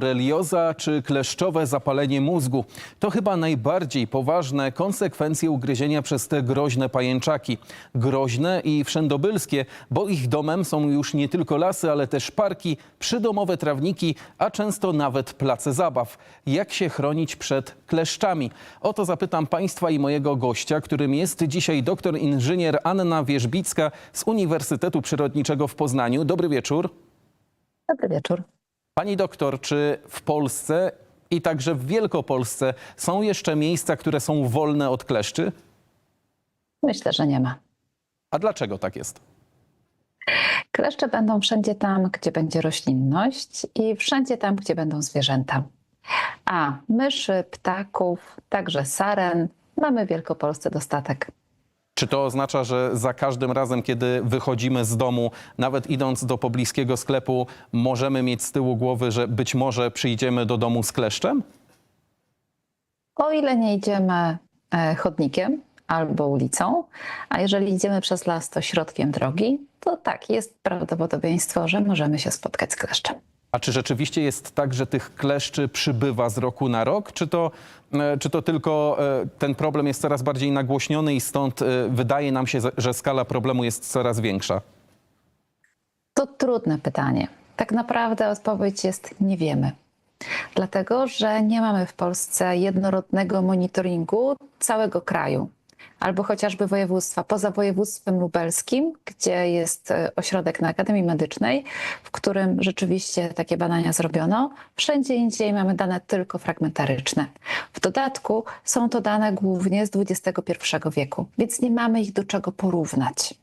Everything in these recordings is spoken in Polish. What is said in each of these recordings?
borelioza czy kleszczowe zapalenie mózgu. To chyba najbardziej poważne konsekwencje ugryzienia przez te groźne pajęczaki. Groźne i wszędobylskie, bo ich domem są już nie tylko lasy, ale też parki, przydomowe trawniki, a często nawet place zabaw. Jak się chronić przed kleszczami? O to zapytam Państwa i mojego gościa, którym jest dzisiaj doktor inżynier Anna Wierzbicka z Uniwersytetu Przyrodniczego w Poznaniu. Dobry wieczór. Dobry wieczór. Pani doktor, czy w Polsce i także w Wielkopolsce są jeszcze miejsca, które są wolne od kleszczy? Myślę, że nie ma. A dlaczego tak jest? Kleszcze będą wszędzie tam, gdzie będzie roślinność i wszędzie tam, gdzie będą zwierzęta. A myszy, ptaków, także saren mamy w Wielkopolsce dostatek. Czy to oznacza, że za każdym razem, kiedy wychodzimy z domu, nawet idąc do pobliskiego sklepu, możemy mieć z tyłu głowy, że być może przyjdziemy do domu z kleszczem? O ile nie idziemy e, chodnikiem albo ulicą, a jeżeli idziemy przez las, to środkiem drogi, to tak, jest prawdopodobieństwo, że możemy się spotkać z kleszczem. A czy rzeczywiście jest tak, że tych kleszczy przybywa z roku na rok? Czy to, e, czy to tylko e, ten problem jest coraz bardziej nagłośniony i stąd e, wydaje nam się, że skala problemu jest coraz większa? To trudne pytanie. Tak naprawdę odpowiedź jest nie wiemy. Dlatego, że nie mamy w Polsce jednorodnego monitoringu całego kraju. Albo chociażby województwa, poza województwem lubelskim, gdzie jest e, ośrodek na Akademii Medycznej, w którym rzeczywiście takie badania zrobiono. Wszędzie indziej mamy dane tylko fragmentaryczne. W dodatku są to dane głównie z XXI wieku, więc nie mamy ich do czego porównać.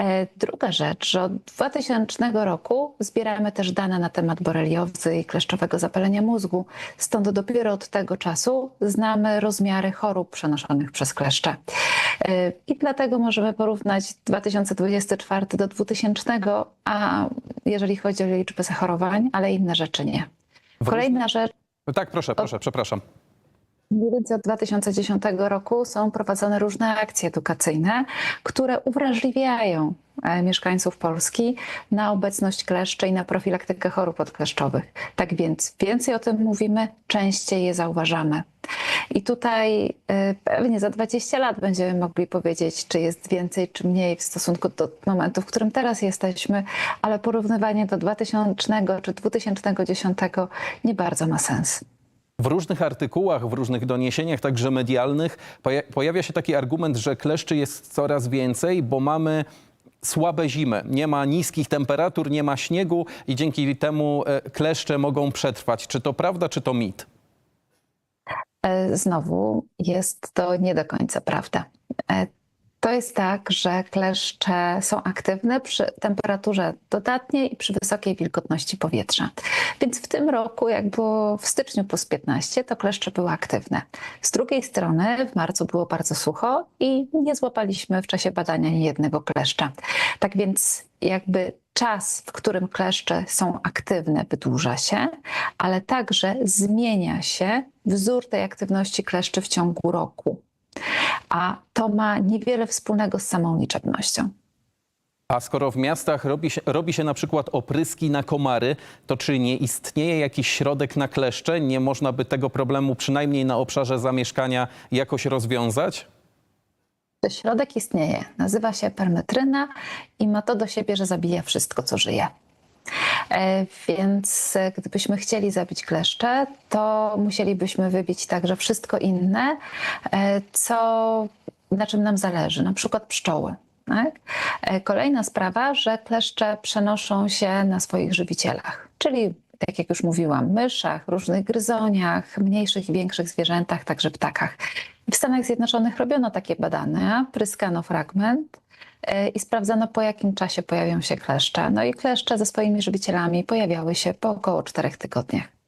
E, Druga rzecz, że od 2000 roku zbieramy też dane na temat boreliozy i kleszczowego zapalenia mózgu. Stąd dopiero od tego czasu znamy rozmiary chorób przenoszonych przez kleszcze. E, I dlatego możemy porównać 2024 do 2000, a jeżeli chodzi o liczbę zachorowań, ale inne rzeczy nie. Kolejna rzecz, Tak, proszę, proszę, przepraszam. Mniej więcej od 2010 roku są prowadzone różne akcje edukacyjne, które uwrażliwiają e, mieszkańców Polski na obecność kleszczy i na profilaktykę chorób podkleszczowych. Tak więc więcej o tym mówimy, częściej je zauważamy. I tutaj e, pewnie za 20 lat będziemy mogli powiedzieć, czy jest więcej, czy mniej w stosunku do momentu, w którym teraz jesteśmy, ale porównywanie do 2000 czy 2010 nie bardzo ma sens. W różnych artykułach, w różnych doniesieniach, także medialnych, poja- pojawia się taki argument, że kleszczy jest coraz więcej, bo mamy słabe zimy. Nie ma niskich temperatur, nie ma śniegu i dzięki temu e, kleszcze mogą przetrwać. Czy to prawda, czy to mit? E, Znowu jest to nie do końca prawda. To jest tak, że kleszcze są aktywne przy temperaturze dodatniej i przy wysokiej wilgotności powietrza. Więc w tym roku, jak było w styczniu plus 15, to kleszcze były aktywne. Z drugiej strony w marcu było bardzo sucho i nie złapaliśmy w czasie badania ani jednego kleszcza. Tak więc jakby czas, w którym kleszcze są aktywne, wydłuża się, ale także zmienia się wzór tej aktywności kleszczy w ciągu roku. A to ma niewiele wspólnego z samą liczebnością. A skoro w miastach robi się, robi się na przykład opryski na komary, to czy nie istnieje jakiś środek na kleszcze? Nie można by tego problemu przynajmniej na obszarze zamieszkania jakoś rozwiązać? Środek istnieje, nazywa się permetryna i ma to do siebie, że zabija wszystko, co żyje. E, Więc e, gdybyśmy chcieli zabić kleszcze, to musielibyśmy wybić także wszystko inne, e, co, na czym nam zależy, na przykład pszczoły. Tak? Kolejna sprawa, że kleszcze przenoszą się na swoich żywicielach, czyli tak jak już mówiłam, myszach, różnych gryzoniach, mniejszych i większych zwierzętach, także ptakach. W Stanach Zjednoczonych robiono takie badania, pryskano fragment i sprawdzano po jakim czasie pojawią się kleszcze. No i kleszcze ze swoimi żywicielami pojawiały się po około czterech tygodniach.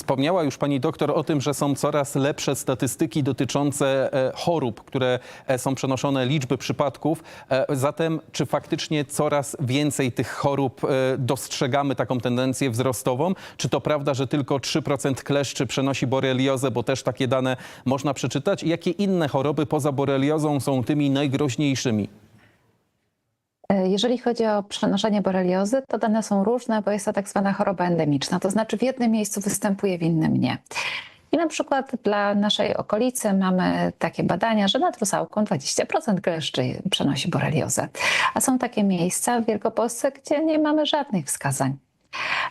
Wspomniała już pani doktor o tym, że są coraz lepsze statystyki dotyczące e, chorób, które e, są przenoszone, liczby przypadków. E, Zatem, czy faktycznie coraz więcej tych chorób e, dostrzegamy taką tendencję wzrostową? Czy to prawda, że tylko 3% kleszczy przenosi boreliozę, bo też takie dane można przeczytać? I jakie inne choroby poza boreliozą są tymi najgroźniejszymi? E, Jeżeli chodzi o przenoszenie boreliozy, to dane są różne, bo jest to tak zwana choroba endemiczna, to znaczy w jednym miejscu występuje, w innym nie. I na przykład dla naszej okolicy mamy takie badania, że nad Rusałką 20% kleszczy przenosi boreliozę. A są takie miejsca w Wielkopolsce, gdzie nie mamy żadnych wskazań.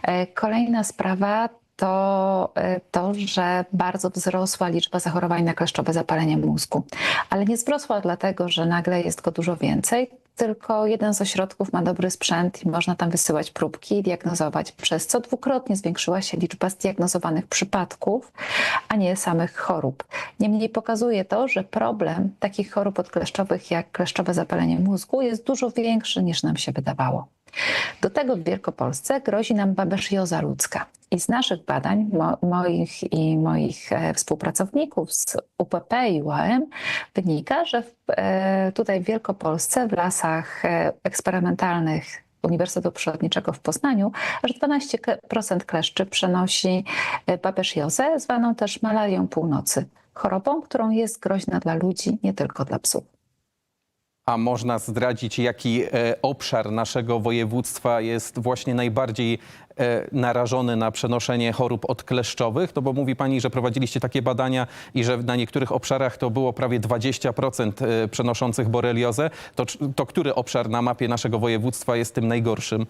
E, Kolejna sprawa to e, to, że bardzo wzrosła liczba zachorowań na kleszczowe zapalenie mózgu. Ale nie wzrosła dlatego, że nagle jest go dużo więcej, tylko jeden z ośrodków ma dobry sprzęt i można tam wysyłać próbki i diagnozować, przez co dwukrotnie zwiększyła się liczba zdiagnozowanych przypadków, a nie samych chorób. Niemniej pokazuje to, że problem takich chorób odkleszczowych jak kleszczowe zapalenie mózgu jest dużo większy niż nam się wydawało. Do tego w Wielkopolsce grozi nam babesjoza ludzka. I z naszych badań, mo, moich i moich e, współpracowników z UPP i UAM, wynika, że w, e, tutaj w Wielkopolsce, w lasach e, eksperymentalnych Uniwersytetu Przyrodniczego w Poznaniu, aż 12% kleszczy przenosi babesjozę, zwaną też malarią północy. Chorobą, którą jest groźna dla ludzi, nie tylko dla psów. A można zdradzić, jaki e, obszar naszego województwa jest właśnie najbardziej e, narażony na przenoszenie chorób odkleszczowych? No bo mówi pani, że prowadziliście takie badania i że na niektórych obszarach to było prawie 20% e, przenoszących boreliozę. To, to który obszar na mapie naszego województwa jest tym najgorszym?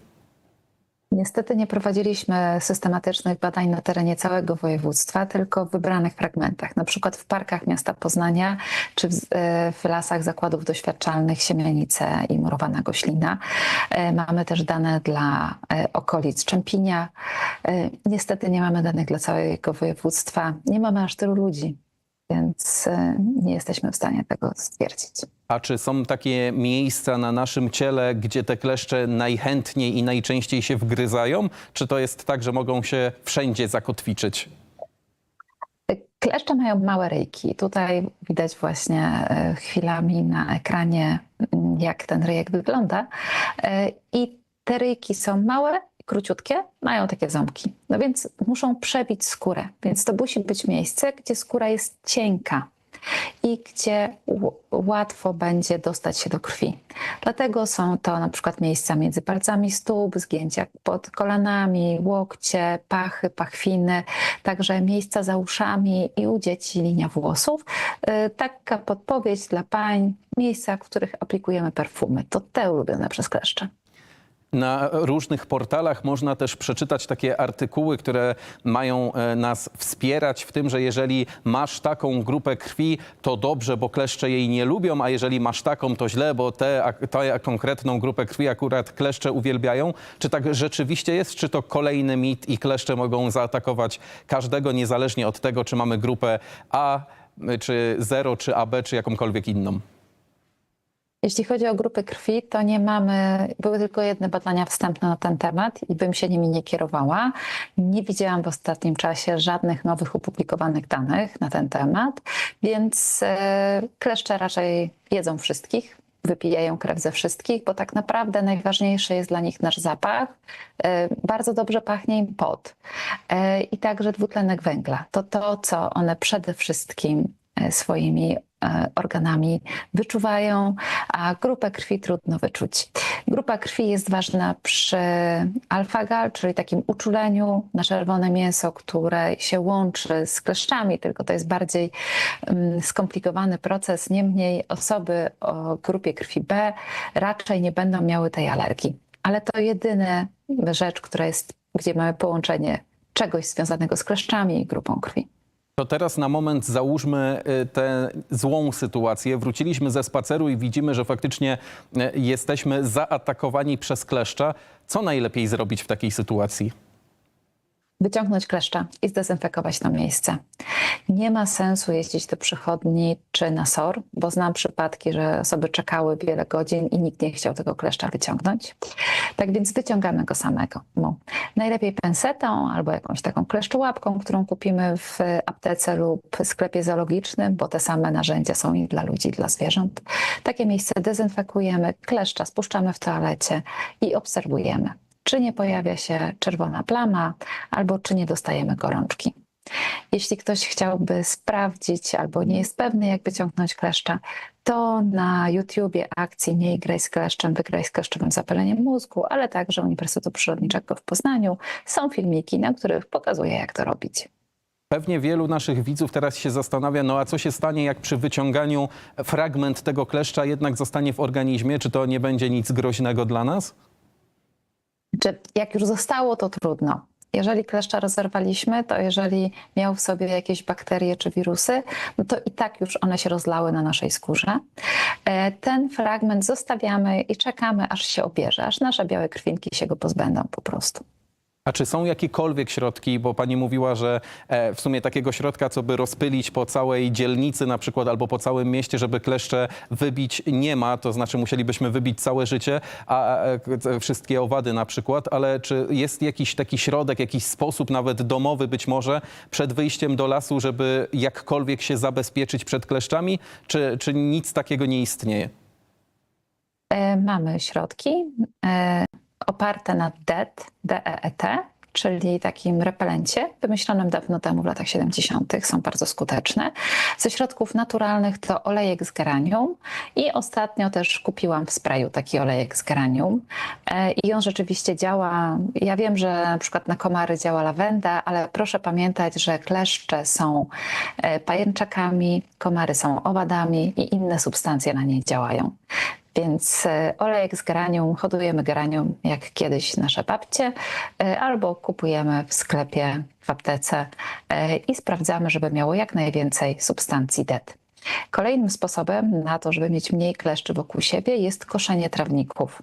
Niestety nie prowadziliśmy systematycznych badań na terenie całego województwa, tylko w wybranych fragmentach, na przykład w parkach miasta Poznania czy w, e, w lasach zakładów doświadczalnych Siemianice i Murowana Goślina. E, Mamy też dane dla e, okolic Czempinia. Niestety nie mamy danych dla całego województwa. Nie mamy aż tylu ludzi, więc e, nie jesteśmy w stanie tego stwierdzić. A czy są takie miejsca na naszym ciele, gdzie te kleszcze najchętniej i najczęściej się wgryzają? Czy to jest tak, że mogą się wszędzie zakotwiczyć? Kleszcze mają małe ryjki. Tutaj widać właśnie e, chwilami na ekranie, mm, jak ten ryjek wygląda. E, I te ryjki są małe, króciutkie, mają takie ząbki. No więc muszą przebić skórę. Więc to musi być miejsce, gdzie skóra jest cienka i gdzie łatwo będzie dostać się do krwi. Dlatego są to na przykład miejsca między palcami stóp, zgięcia pod kolanami, łokcie, pachy, pachwiny, także miejsca za uszami i u dzieci linia włosów. Y, Taka podpowiedź dla pań, miejsca, w których aplikujemy perfumy. To te ulubione przez kleszcze. Na różnych portalach można też przeczytać takie artykuły, które mają e, nas wspierać w tym, że jeżeli masz taką grupę krwi, to dobrze, bo kleszcze jej nie lubią, a jeżeli masz taką, to źle, bo tę konkretną grupę krwi akurat kleszcze uwielbiają. Czy tak rzeczywiście jest? Czy to kolejny mit i kleszcze mogą zaatakować każdego, niezależnie od tego, czy mamy grupę A, czy 0, czy AB, czy jakąkolwiek inną? Jeśli chodzi o grupy krwi, to nie mamy, były tylko jedne badania wstępne na ten temat i bym się nimi nie kierowała. Nie widziałam w ostatnim czasie żadnych nowych opublikowanych danych na ten temat, więc e, kleszcze raczej jedzą wszystkich, wypijają krew ze wszystkich, bo tak naprawdę najważniejszy jest dla nich nasz zapach. E, Bardzo dobrze pachnie im pot e, i także dwutlenek węgla. To to, co one przede wszystkim swoimi e, organami wyczuwają, a grupę krwi trudno wyczuć. Grupa krwi jest ważna przy alfagal, czyli takim uczuleniu na czerwone mięso, które się łączy z kleszczami, tylko to jest bardziej mm, skomplikowany proces. Niemniej osoby o grupie krwi B raczej nie będą miały tej alergii. Ale to jedyna rzecz, która jest, gdzie mamy połączenie czegoś związanego z kleszczami i grupą krwi. To teraz na moment załóżmy y, tę złą sytuację. Wróciliśmy ze spaceru i widzimy, że faktycznie y, jesteśmy zaatakowani przez kleszcza. Co najlepiej zrobić w takiej sytuacji? wyciągnąć kleszcza i zdezynfekować to miejsce. Nie ma sensu jeździć do przychodni czy na SOR, bo znam przypadki, że osoby czekały wiele godzin i nikt nie chciał tego kleszcza wyciągnąć. Tak więc wyciągamy go samego. No. Najlepiej pensetą albo jakąś taką kleszczołapką, którą kupimy w aptece lub sklepie zoologicznym, bo te same narzędzia są i dla ludzi, i dla zwierząt. Takie miejsce dezynfekujemy, kleszcza spuszczamy w toalecie i obserwujemy czy nie pojawia się czerwona plama, albo czy nie dostajemy gorączki. Jeśli ktoś chciałby sprawdzić albo nie jest pewny, jak wyciągnąć kleszcza, to na YouTubie akcji Nie graj z kleszczem, wygraj z kleszczowym zapaleniem mózgu, ale także Uniwersytetu Przyrodniczego w Poznaniu są filmiki, na których pokazuję, jak to robić. Pewnie wielu naszych widzów teraz się zastanawia, no a co się stanie, jak przy wyciąganiu fragment tego kleszcza jednak zostanie w organizmie? Czy to nie będzie nic groźnego dla nas? Czy jak już zostało, to trudno. Jeżeli kleszcza rozerwaliśmy, to jeżeli miał w sobie jakieś bakterie czy wirusy, no to i tak już one się rozlały na naszej skórze. E, Ten fragment zostawiamy i czekamy, aż się obierze, aż nasze białe krwinki się go pozbędą po prostu. A czy są jakiekolwiek środki, bo pani mówiła, że e, w sumie takiego środka, co by rozpylić po całej dzielnicy na przykład albo po całym mieście, żeby kleszcze wybić nie ma, to znaczy musielibyśmy wybić całe życie, a e, wszystkie owady na przykład, ale czy jest jakiś taki środek, jakiś sposób nawet domowy być może przed wyjściem do lasu, żeby jakkolwiek się zabezpieczyć przed kleszczami, czy, czy nic takiego nie istnieje? E, Mamy środki oparte na DEET, D-E-E-T, czyli takim repelencie wymyślonym dawno temu w latach 70. Są bardzo skuteczne. Ze środków naturalnych to olejek z geranium i ostatnio też kupiłam w sprayu taki olejek z geranium E, i on rzeczywiście działa. Ja wiem, że na przykład na komary działa lawenda, ale proszę pamiętać, że kleszcze są e, pajęczakami, komary są owadami i inne substancje na nie działają. Więc e, olejek z geranium, hodujemy geranium jak kiedyś nasze babcie, e, albo kupujemy w sklepie, w aptece e, i sprawdzamy, żeby miało jak najwięcej substancji DET. Kolejnym sposobem na to, żeby mieć mniej kleszczy wokół siebie jest koszenie trawników.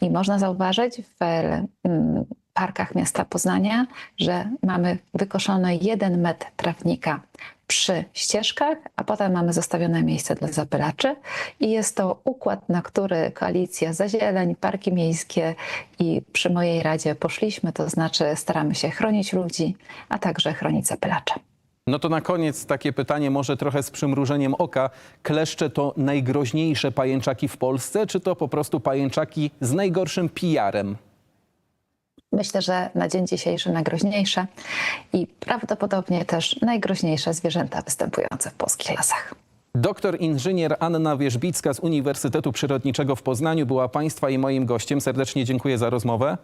I można zauważyć w mm, parkach miasta Poznania, że mamy wykoszony jeden metr trawnika przy ścieżkach, a potem mamy zostawione miejsce dla zapylaczy i jest to układ, na który koalicja za zieleń, parki miejskie i przy mojej radzie poszliśmy, to znaczy staramy się chronić ludzi, a także chronić zapylacze. No to na koniec takie pytanie, może trochę z przymrużeniem oka. Kleszcze to najgroźniejsze pajęczaki w Polsce, czy to po prostu pajęczaki z najgorszym PR-em? Myślę, że na dzień dzisiejszy najgroźniejsze i prawdopodobnie też najgroźniejsze zwierzęta występujące w polskich lasach. Doktor inżynier Anna Wierzbicka z Uniwersytetu Przyrodniczego w Poznaniu była Państwa i moim gościem. Serdecznie dziękuję za rozmowę.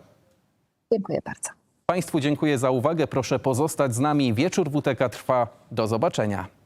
Dziękuję bardzo. Państwu dziękuję za uwagę. Proszę pozostać z nami. Wieczór WTK trwa. Do zobaczenia.